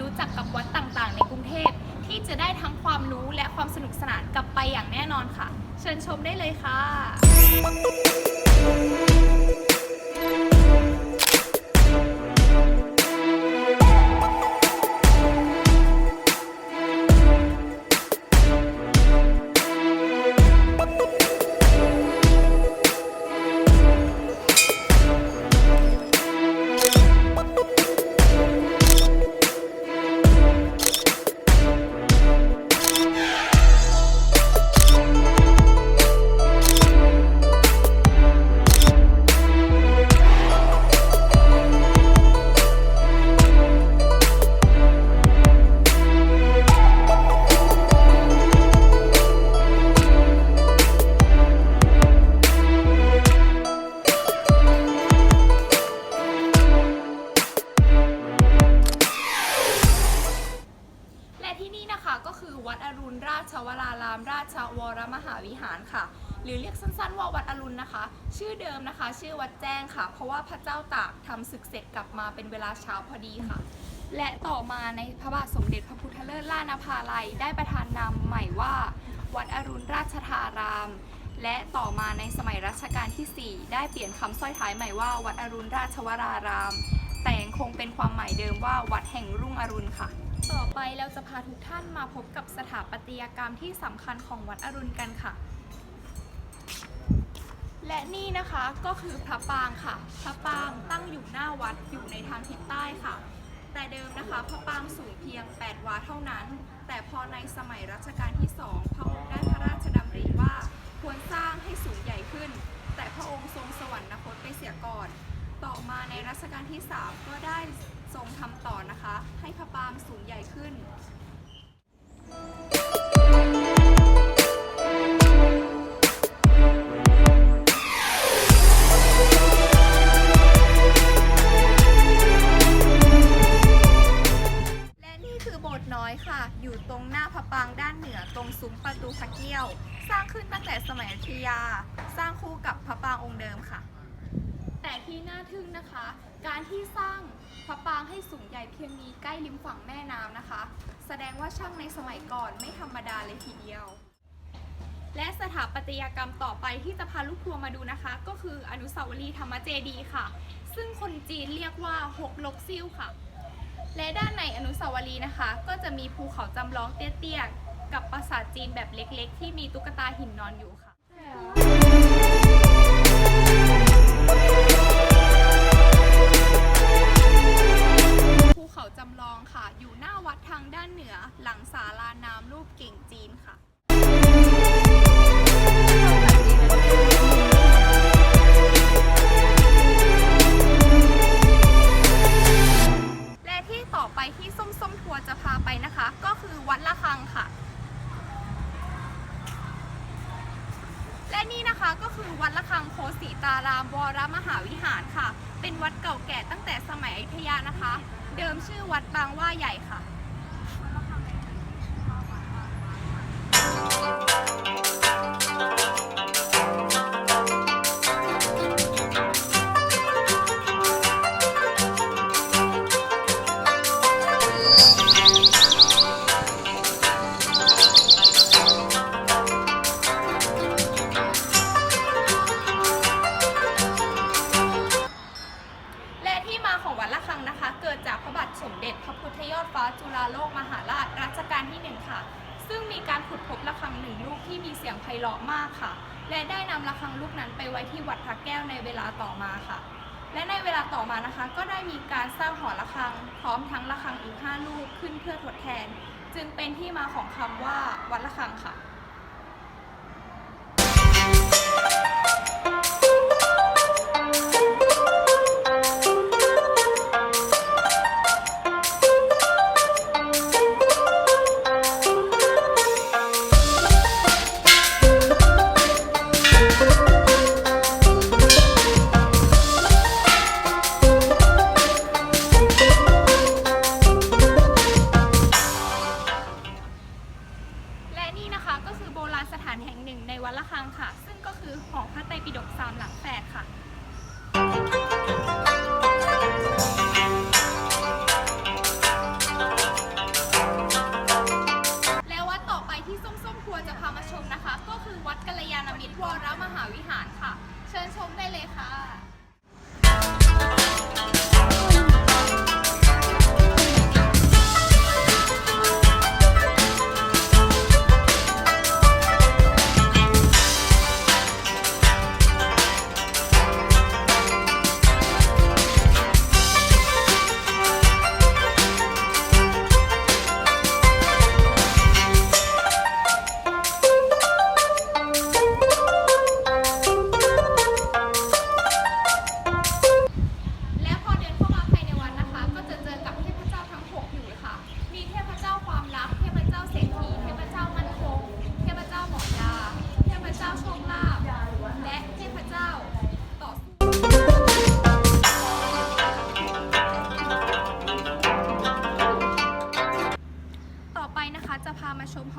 รู้จักกับวัดต่างๆ ในกรุงเทพที่จะได้ทั้งความรู้และความสนุกสนานกลับไปอย่างแน่นอนค่ะ เชิญชมได้เลยค่ะ ชวราราม ราชวรมหาวิหารค่ะ หรือเรียกสั้นๆว่าวัดอรุณนะคะ ชื่อเดิมนะคะ ชื่อวัดแจ้งค่ะ เพราะว่าพระเจ้าตากทำศึกเสร็จกลับมาเป็นเวลาเช้าพอดีค่ะ และต่อมาในพระบาทสมเด็จพระพุทธเลิศล่านภาลัย ได้ประทานนามใหม่ว่า วัดอรุณราชธาราม และต่อมาในสมัยรัชกาลที่ 4 ได้เปลี่ยนคำสร้อยท้ายใหม่ว่า วัดอรุณราชวราราม แต่ยังคงเป็นความหมายเดิมว่าวัดแห่งรุ่งอรุณค่ะ ต่อไปเราจะพาทุกท่านมาพบกับสถาปัตยกรรมที่สำคัญของวัดอรุณกันค่ะ และนี่นะคะก็คือพระปางค่ะ พระปางตั้งอยู่หน้าวัดอยู่ในทางทิศใต้ค่ะ แต่เดิมนะคะพระปางสูงเพียง 8 วาเท่านั้น แต่พอในสมัยรัชกาลที่2พระองค์ได้พระราชดำริว่าควรสร้างให้สูงใหญ่ขึ้น แต่พระองค์ทรงสวรรคตไปเสียก่อน ต่อมาในรัชกาลที่ 3 ก็ได้ทรงทำ ต่อนะคะ ให้พระปรางสูงใหญ่ขึ้นและนี่คือโบสถ์น้อยค่ะ อยู่ตรงหน้าพระปรางด้านเหนือตรงซุ้มประตูพระเกี้ยว สร้างขึ้นตั้งแต่สมัยอยุธยา สร้างคู่กับพระปรางองค์เดิมค่ะ แต่ที่น่าทึ่งนะคะ การที่สร้างพระปรางให้สูงใหญ่เพียงนี้ใกล้ริมฝั่งแม่น้ำนะคะ แสดงว่าช่างในสมัยก่อนไม่ธรรมดาเลยทีเดียว และสถาปัตยกรรมต่อไปที่จะพาลูกทัวร์มาดูนะคะ ก็คืออนุสาวรีย์ธรรมเจดีค่ะ ซึ่งคนจีนเรียกว่าหกลกซิ่วค่ะ และด้านในอนุสาวรีย์นะคะ ก็จะมีภูเขาจำลองเตี้ยๆกับปราสาทจีนแบบเล็กๆ ที่มีตุ๊กตาหินนอนอยู่ค่ะ ภูเขาจำลองค่ะ อยู่หน้าวัดทางด้านเหนือ หลังศาลาน้ำรูปเก่งจีนค่ะ และที่ต่อไปที่ส้มส้มทัวร์จะพาไปนะคะ ก็คือวัดละคังค่ะ และนี่นะคะก็คือวัดละคังโคสีตารามวรมหาวิหารค่ะ เป็นวัดเก่าแก่ตั้งแต่สมัยอยุธยานะคะ เดิมชื่อวัดบางว่าใหญ่ค่ะ นำระฆังลูกนั้นไปไว้ที่วัดพระแก้วในเวลาต่อมาค่ะ และในเวลาต่อมานะคะ ก็ได้มีการสร้างหอระฆัง พร้อมทั้งระฆังอีก 5 ลูกขึ้นเพื่อทดแทน จึงเป็นที่มาของคำว่าวัดระฆังค่ะและ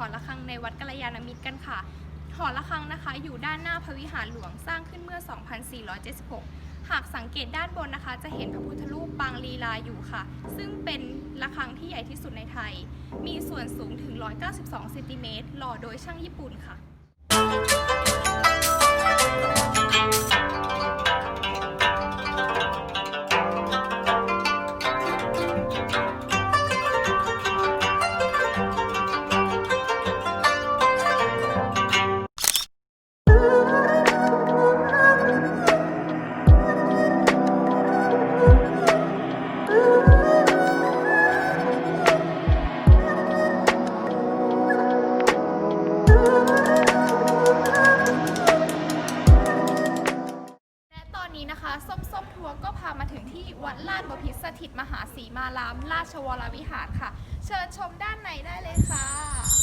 อระฆังในวัดกัลยาณมิตรกันค่ะ หอระฆังนะคะ อยู่ด้านหน้าพระวิหารหลวงสร้างขึ้นเมื่อ 2476 หากสังเกตด้านบนนะคะ จะเห็นพระพุทธรูปปางลีลาอยู่ค่ะ ซึ่งเป็นระฆังที่ใหญ่ที่สุดในไทย มีส่วนสูงถึง 192 เซนติเมตรหล่อโดยช่างญี่ปุ่นค่ะและ มารามราชวรวิหารค่ะ เชิญชมด้านในได้เลยค่ะ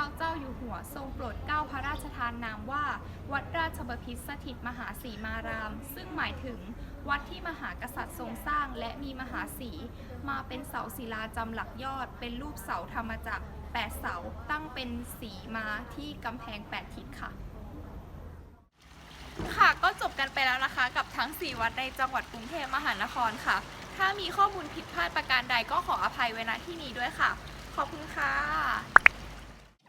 าเจ้าอยู่หัวทรงโปรดเกล้าพระราชทานนามว่า วัดราชบพิตรสถิตมหาสีมาราม ซึ่งหมายถึงวัดที่มหากษัตริย์ทรงสร้างและมีมหาสี มาเป็นเสาศิลาจำหลักยอด เป็นรูปเสาธรรมจักรแปดเสาตั้งเป็นสีมาที่กำแพงแปดทิศค่ะ ค่ะก็จบกันไปแล้วนะคะ กับทั้ง 4 วัดในจังหวัดกรุงเทพมหานครค่ะ ถ้ามีข้อมูลผิดพลาดประการใดก็ขออภัยไว้ณที่นี้ด้วยค่ะ ขอบคุณค่ะ